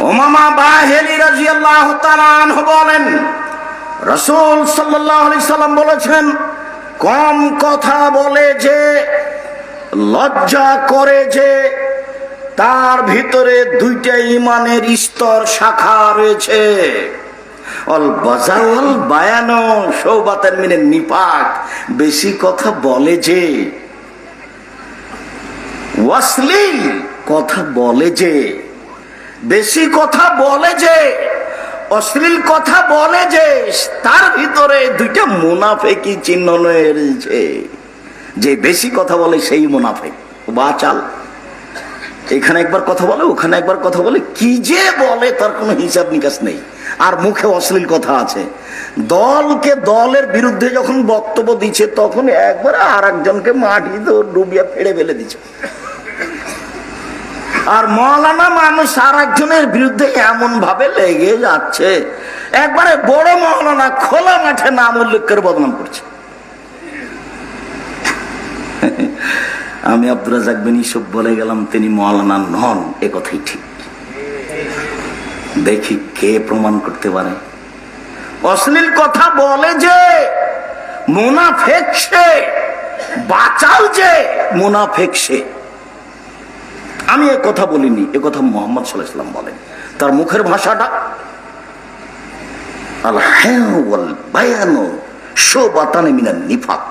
ওমামা বাহেলি তালান বলেন, রসুল সাল্লাম বলেছেন, কম কথা বলে যে, লজ্জা করে যে, তার ভিতরে দুইটা ইমানের স্তর শাখা রয়েছে। অল মিনে নিপাক, বেশি কথা বলে যে কথা বলে যে বেশি কথা বলে যে, অশ্লীল কথা বলে যে, তার ভিতরে দুইটা মুনাফেকি চিহ্ন রয়েছে। যে বেশি কথা বলে সেই মুনাফেক। বা চাল। এখানে একবার কথা বলে, ওখানে একবার কথা বলে, কি যে বলে তার কোনো হিসাব নিকাশ নেই। আর মুখে অশ্লীল কথা আছে। দলকে দলের বিরুদ্ধে যখন বক্তব্য দিচ্ছে, তখন একবার আর একজনকে মাটি তো ডুবিয়া ফেড়ে ফেলে দিচ্ছে। আর মৌলানা মানুষ আর একজনের বিরুদ্ধে এমন ভাবে লেগে যাচ্ছে? একবারে বড় মৌলানা খোলা মাঠে নাম উল্লেখ করে বদনাম করছে। আমি আব্দুল রাজাক বিন ইসব বলে গেলাম, তিনি মৌলানা নন, এ কথাই ঠিক। দেখি কে প্রমাণ করতে পারে। অশ্লীল কথা বলে যে, মুনাফেক সে বাচাল যে, মুনাফেক সে। আমি এ কথা বলিনি, এ কথা মোহাম্মদ সাল্লাহ ইসলাম বলেন। তার মুখের ভাষাটা বায়ানো মিনার নিফাক।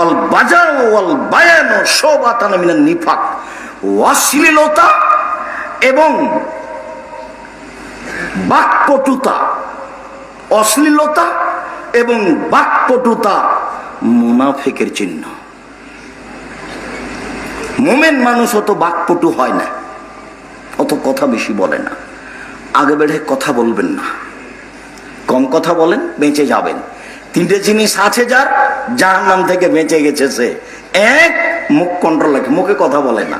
অল ওয়াল বায়ানো মিনার নিফাক। অশ্লীলতা এবং বাকপটুতা অশ্লীলতা এবং বাকপটুতা মুনাফেকের চিহ্ন। মোমেন মানুষ অত বাকপটু হয় না, অত কথা বেশি বলে না। আগে বেড়ে কথা বলবেন না। কম কথা বলেন, বেঁচে যাবেন। তিনটে জিনিস আছে যার যার নাম থেকে বেঁচে গেছে সে। এক, মুখ কন্ট্রোল রাখে, মুখে কথা বলে না।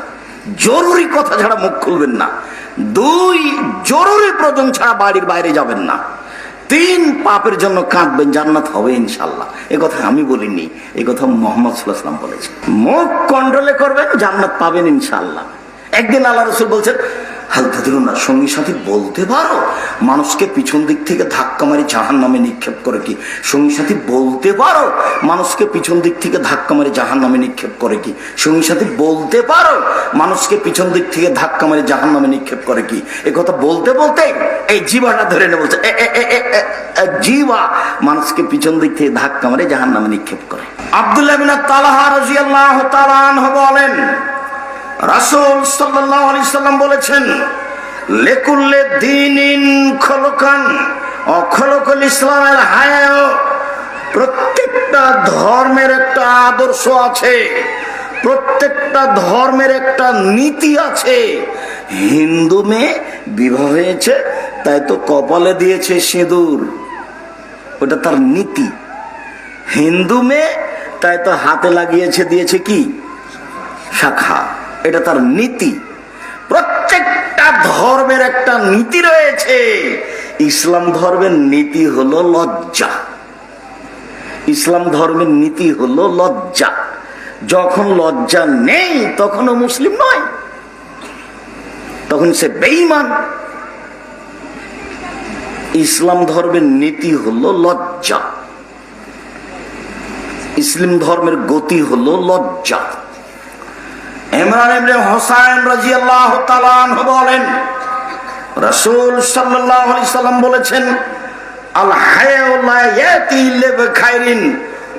জরুরি কথা ছাড়া মুখ খুলবেন না। দুই, জরুরি প্রয়োজন ছাড়া বাড়ির বাইরে যাবেন না। তিন পাপের জন্য কাঁদবেন, জান্নাত হবে ইনশাল্লাহ এ কথা আমি বলিনি, এ কথা মোহাম্মদ সাল্লাহাম বলেছেন। মুখ কন্ট্রোলে করবেন, জান্নাত পাবেন ইনশাল্লাহ একদিন আল্লাহ রসুল বলছেন হালকা দিল না। সঙ্গী সাথী বলতে পারো? মানুষকে পিছন দিক থেকে ধাক্কা মারি জাহান নামে নিক্ষেপ করে কি? সঙ্গী সাথী বলতে পারো? মানুষকে পিছন দিক থেকে ধাক্কা মারি জাহান নামে নিক্ষেপ করে কি? সঙ্গী সাথী বলতে পারো? মানুষকে পিছন দিক থেকে ধাক্কা মারি জাহান নামে নিক্ষেপ করে কি? এ কথা বলতে বলতে এই জীবাটা ধরে নে বলছে জীবা মানুষকে পিছন দিক থেকে ধাক্কা মারে জাহান নামে নিক্ষেপ করে। আব্দুল্লাহ তালাহা রাজিয়াল্লাহু তাআলা আনহু বলেন রাসূল সাল্লাম বলেছেন, লেকুল্লে দিনিন খলকান, অখলকল ইসলামের হায়াও, প্রত্যেকটা ধর্মের একটা আদর্শ আছে, প্রত্যেকটা ধর্মের একটা নীতি আছে। হিন্দু মেয়ে বিবাহ হয়েছে, তাই তো কপালে দিয়েছে সিঁদুর। ওটা তার নীতি। হিন্দু মেয়ে, তাই তো হাতে লাগিয়েছে, দিয়েছে কি? শাখা। এটা তার নীতি। প্রত্যেকটা ধর্মের একটা নীতি রয়েছে। ইসলাম ধর্মের নীতি হলো লজ্জা। ইসলাম ধর্মের নীতি হলো লজ্জা। যখন লজ্জা নেই, তখনও মুসলিম নয়। তখন সে বেঈমান। ইসলাম ধর্মের নীতি হলো লজ্জা। ইসলাম ধর্মের গতি হলো লজ্জা। ইমরান ইবনে হোসাইন রাদিয়াল্লাহু তাআলা আনহু বলেন, রাসূল সাল্লাল্লাহু আলাইহি সাল্লাম বলেছেন, আল হায়াউ লা ইয়াতি ইল্লা বিখাইরিন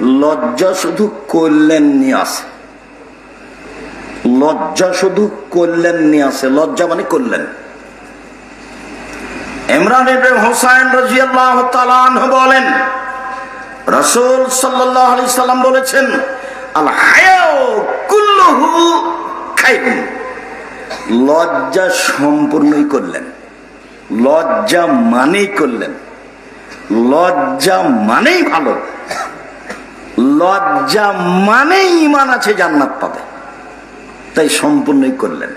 লজ্জা শুধু কল্যাণ নিয়ে আসে। লজ্জা শুধু কল্যাণ নিয়ে আসে। লজ্জা মানে কল্যাণ। ইমরান ইবনে হোসাইন রাদিয়াল্লাহু তাআলা আনহু বলেন, রাসূল সাল্লাল্লাহু আলাইহি সাল্লাম বলেছেন, আল হায়াউ কুল্লুহু খাইরুন লজ্জা সম্পূর্ণই করলেন। লজ্জা মানেই করলেন। লজ্জা মানেই ভালো। লজ্জা মানেই ইমান আছে, জান্নাত পাবে। তাই সম্পূর্ণই করলেন।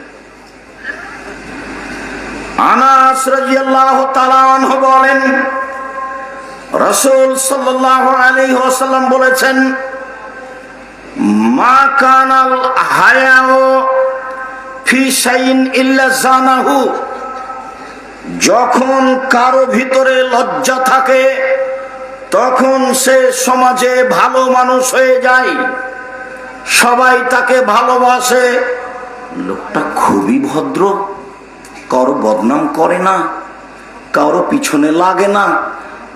আনাস রাদিয়াল্লাহু তাআলা আনহু বলেন, রাসূল আলাইহি ওয়াসাল্লাম বলেছেন, মা কানাল যখন কারও ভিতরে লজ্জা থাকে, তখন সে সমাজে ভালো মানুষ হয়ে যায়। সবাই তাকে ভালোবাসে। লোকটা খুবই ভদ্র, কারও বদনাম করে না, কারও পিছনে লাগে না।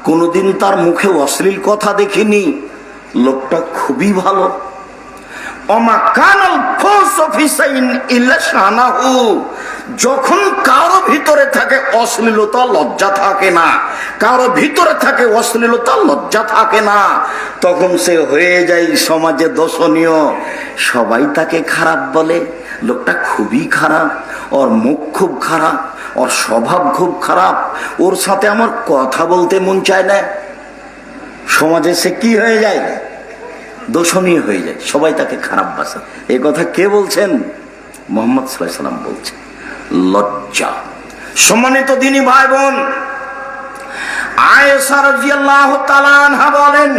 কোনোদিন তার মুখে অশ্লীল কথা দেখিনি। লোকটা খুবই ভালো। অমা কানাল শানাহু। যখন কারও ভিতরে থাকে অশ্লীলতা, লজ্জা থাকে না। কারও ভিতরে থাকে অশ্লীলতা, লজ্জা থাকে না। তখন সে হয়ে যায় সমাজে দর্শনীয়। সবাই তাকে খারাপ বলে। লোকটা খুবই খারাপ। ওর মুখ খুব খারাপ। ওর স্বভাব খুব খারাপ। ওর সাথে আমার কথা বলতে মন চায় না। সমাজে সে কি হয়ে যায়? দোষণীয় হয়ে যায়। সবাই তাকে খারাপ বাসে। এ কথা কে বলছেন? মোহাম্মদ সাল্লাহ সাল্লাম বলছেন, লজ্জা। সম্মানিত দিনী ভাই বোন আনহা বলেন,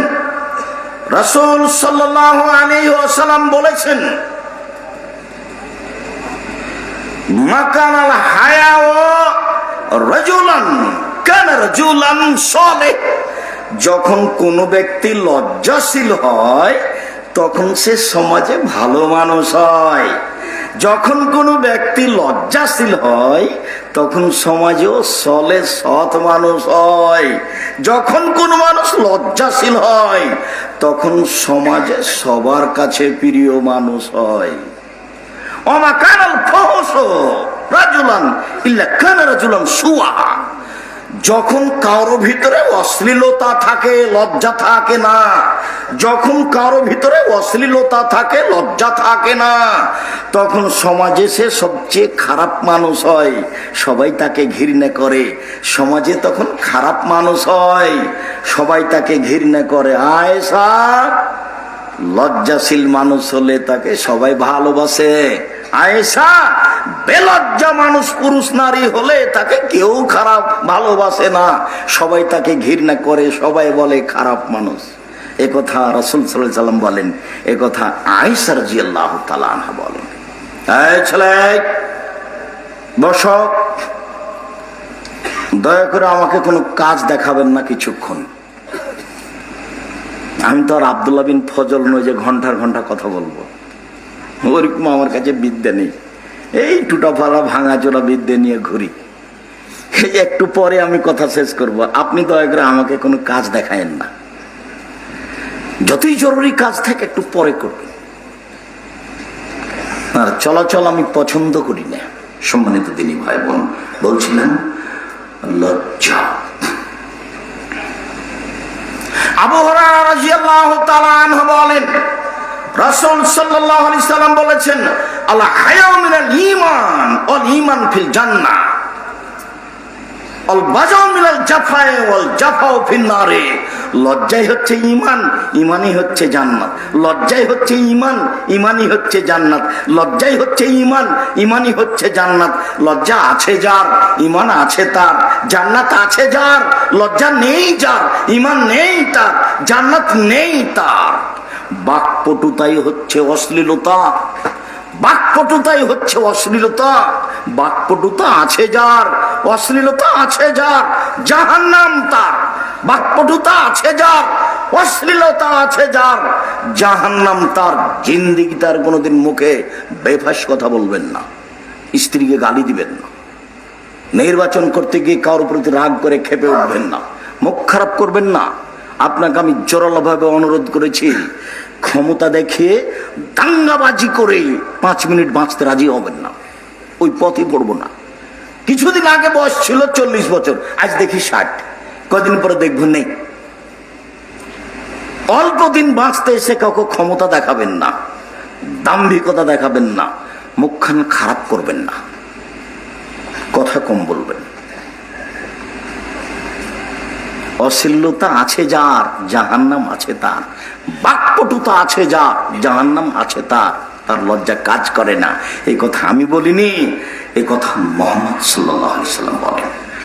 রাসূল সাল্লাল্লাহু আলাইহি ওয়াসাল্লাম বলেছেন মাকানাল হায়াও রাজুলান, কানা রাজুলান সালেহ। যখন কোনো ব্যক্তি লজ্জাশীল হয়, তখন সে সমাজে ভালো মানুষ হয়। যখন কোনো ব্যক্তি লজ্জাশীল হয়, তখন সমাজেও সলে সৎ মানুষ হয়। যখন কোনো মানুষ লজ্জাশীল হয়, তখন সমাজে সবার কাছে প্রিয় মানুষ হয়। অমা কানাল ফহস রাজুলান ইল্লা কানা রাজুলান সুয়া যখন কারও ভিতরে অশ্লীলতা থাকে, লজ্জা থাকে না। যখন কারও ভিতরে অশ্লীলতা থাকে, লজ্জা থাকে না। তখন সমাজে সে সবচেয়ে খারাপ মানুষ হয়, সবাই তাকে ঘৃণা করে। সমাজে তখন খারাপ মানুষ হয়, সবাই তাকে ঘৃণা করে। আয়সা লজ্জাশীল মানুষ হলে তাকে সবাই ভালোবাসে। আয়েশা বেলজ্জা মানুষ, পুরুষ, নারী হলে তাকে কেউ খারাপ ভালোবাসে না। সবাই তাকে ঘৃণা করে, সবাই বলে খারাপ মানুষ। এ কথা রসুল সাল্লাম বলেন, এ কথা আয়েশার জি আল্লাহ তালা বলেন। ছেলে, বস। দয়া করে আমাকে কোনো কাজ দেখাবেন না কিছুক্ষণ। আমি তো আর আবদুল্লাহ বিন ফজল নই যে ঘণ্টার ঘণ্টা কথা বলব। ওরকম আমার কাছে বিদ্যা নেই। এই টুটা ফালা ভাঙা চোরা বিদ্যে নিয়ে ঘুরি। একটু পরে আমি কথা শেষ করব। আপনি দয়া করে আমাকে কোনো কাজ দেখায়েন না। যতই জরুরি কাজ থাকে একটু পরে করবেন আর চলাচল আমি পছন্দ করি না। সম্মানিত তিনি ভাই বোন বলছিলেন লজ্জা। আবু হুরায়রা রাদিয়াল্লাহু বলেন রাসূল সাল্লাল্লাহু আলাইহি সাল্লাম বলেছেন, আল হায়াউ মিনাল ঈমান ওয়াল ফিল জান্নাহ। অল বাজাও মিনাল জাফায়ে, ওয়াল জাফাও ফিন নারে। লজ্জাই হচ্ছে ঈমান, ঈমানই হচ্ছে জান্নাত। লজ্জাই হচ্ছে ঈমান, ঈমানই হচ্ছে জান্নাত। লজ্জাই হচ্ছে ঈমান, ঈমানই হচ্ছে জান্নাত। লজ্জা আছে যার, ঈমান আছে তার। জান্নাত আছে যার, লজ্জা নেই যার, ঈমান নেই তার, জান্নাত নেই তার। বাকপটুতাই হচ্ছে অশ্লীলতা। বাকপটুতাই হচ্ছে অশ্লীলতা। বাকপটুতা আছে যার, অশ্লীলতা আছে যার, জাহান্নাম তার। বাকপটুতা আছে যার, অশ্লীলতা আছে যার, জাহান্নাম তার। জিন্দিগি তার কোনোদিন মুখে বেফাস কথা বলবেন না, স্ত্রীকে গালি দিবেন না। নির্বাচন করতে গিয়ে কারোর প্রতি রাগ করে খেপে উঠবেন না। মুখ খারাপ করবেন না। আপনাকে আমি জোরালোভাবে অনুরোধ করেছি ক্ষমতা দেখিয়ে দাঙ্গাবাজি করে পাঁচ মিনিট বাঁচতে রাজি হবেন না। ওই পথে পড়ব না। কিছুদিন আগে বয়স ছিল চল্লিশ বছর, আজ দেখি ষাট। কদিন পরে দেখব নেই। অল্প দিন বাঁচতে এসে কাউকে ক্ষমতা দেখাবেন না, দাম্ভিকতা দেখাবেন না, মুখখান খারাপ করবেন না। কথা কম বলবেন। অশ্লীলতা আছে যার, জাহান্নাম আছে তার। বাকপটুতা আছে যার, জাহান্নাম আছে তার। তার লজ্জা কাজ করে না। এই কথা আমি বলিনি, এই কথা মোহাম্মদ সাল্লাম বলেন।